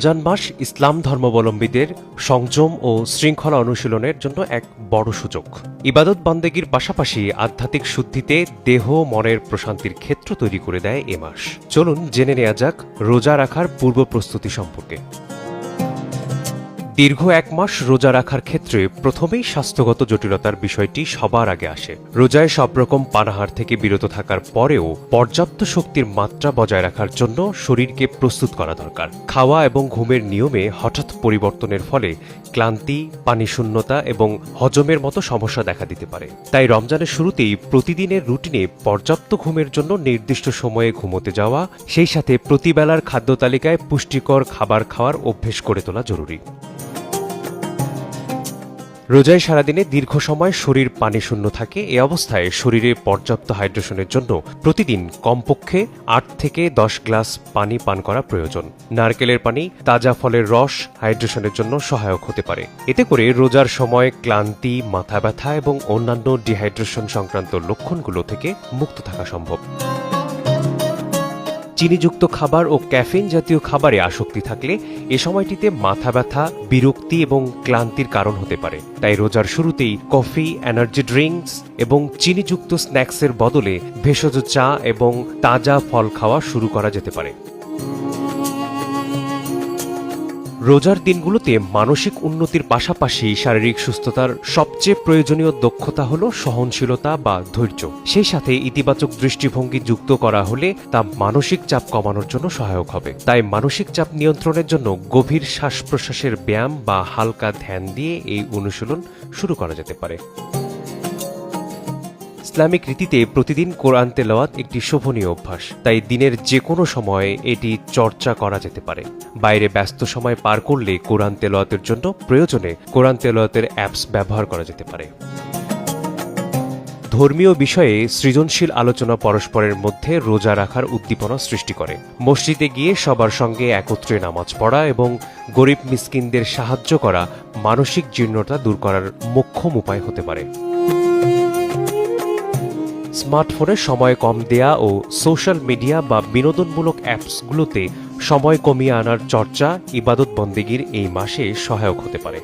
রমজান মাস ইসলাম ধর্মাবলম্বীদের সংযম ও শৃঙ্খলা অনুশীলনের জন্য এক বড় সুযোগ। ইবাদত বান্দেগীর পাশাপাশি আধ্যাত্মিক শুদ্ধিতে দেহ, মনের প্রশান্তির ক্ষেত্র তৈরি করে দেয় এ মাস। চলুন জেনে নেওয়া যাক রোজা রাখার পূর্ব প্রস্তুতি সম্পর্কে। দীর্ঘ এক মাস রোজা রাখার ক্ষেত্রে প্রথমেই স্বাস্থ্যগত জটিলতার বিষয়টি সবার আগে আসে। রোজায় সব রকম পানাহার থেকে বিরত থাকার পরেও পর্যাপ্ত শক্তির মাত্রা বজায় রাখার জন্য শরীরকে প্রস্তুত করা দরকার। খাওয়া এবং ঘুমের নিয়মে হঠাৎ পরিবর্তনের ফলে ক্লান্তি পানিশূন্যতা এবং হজমের মতো সমস্যা দেখা দিতে পারে। তাই রমজানের শুরুতেই প্রতিদিনের রুটিনে পর্যাপ্ত ঘুমের জন্য নির্দিষ্ট সময়ে ঘুমোতে যাওয়া, সেই সাথে প্রতিবেলার খাদ্য তালিকায় পুষ্টিকর খাবার খাওয়ার অভ্যেস করে তোলা জরুরি। রোজায় সারাদিনে দীর্ঘ সময় শরীর পানি শূন্য থাকে। এ অবস্থায় শরীরে পর্যাপ্ত হাইড্রেশনের জন্য প্রতিদিন কমপক্ষে আট থেকে দশ গ্লাস পানি পান করা প্রয়োজন। নারকেলের পানি, তাজা ফলের রস হাইড্রেশনের জন্য সহায়ক হতে পারে। এতে করে রোজার সময় ক্লান্তি, মাথা ব্যথা এবং অন্যান্য ডিহাইড্রেশন সংক্রান্ত লক্ষণগুলো থেকে মুক্ত থাকা সম্ভব। চিনিযুক্ত খাবার ও ক্যাফেন জাতীয় খাবারে আসক্তি থাকলে এ সময়টিতে মাথা ব্যথা, বিরক্তি এবং ক্লান্তির কারণ হতে পারে। তাই রোজার শুরুতেই কফি, এনার্জি ড্রিঙ্কস এবং চিনিযুক্ত স্ন্যাক্সের বদলে ভেষজ চা এবং তাজা ফল খাওয়া শুরু করা যেতে পারে। রোজার দিনগুলোতে মানসিক উন্নতির পাশাপাশি শারীরিক সুস্থতার সবচেয়ে প্রয়োজনীয় দক্ষতা হল সহনশীলতা বা ধৈর্য। সেই সাথে ইতিবাচক দৃষ্টিভঙ্গি যুক্ত করা হলে তা মানসিক চাপ কমানোর জন্য সহায়ক হবে। তাই মানসিক চাপ নিয়ন্ত্রণের জন্য গভীর শ্বাস প্রশ্বাসের ব্যায়াম বা হালকা ধ্যান দিয়ে এই অনুশীলন শুরু করা যেতে পারে। ইসলামিক রীতিতে প্রতিদিন কোরআন তেলাওয়াত একটি শোভনীয় অভ্যাস। তাই দিনের যে কোনো সময়ে এটি চর্চা করা যেতে পারে। বাইরে ব্যস্ত সময় পার করলে কোরআন তেলাওয়াতের জন্য প্রয়োজনে কোরআন তেলাওয়াতের অ্যাপস ব্যবহার করা যেতে পারে। ধর্মীয় বিষয়ে সৃজনশীল আলোচনা পরস্পরের মধ্যে রোজা রাখার উদ্দীপনা সৃষ্টি করে। মসজিদে গিয়ে সবার সঙ্গে একত্রে নামাজ পড়া এবং গরিব মিসকিনদের সাহায্য করা মানসিক জীর্ণতা দূর করার মোক্ষম উপায় হতে পারে। স্মার্টফোনে সময় কম দেয়া ও সোশ্যাল মিডিয়া বা বিনোদনমূলক অ্যাপসগুলোতে সময় কমিয়ে আনার চর্চা ইবাদত বন্দেগীর এই মাসে সহায়ক হতে পারে।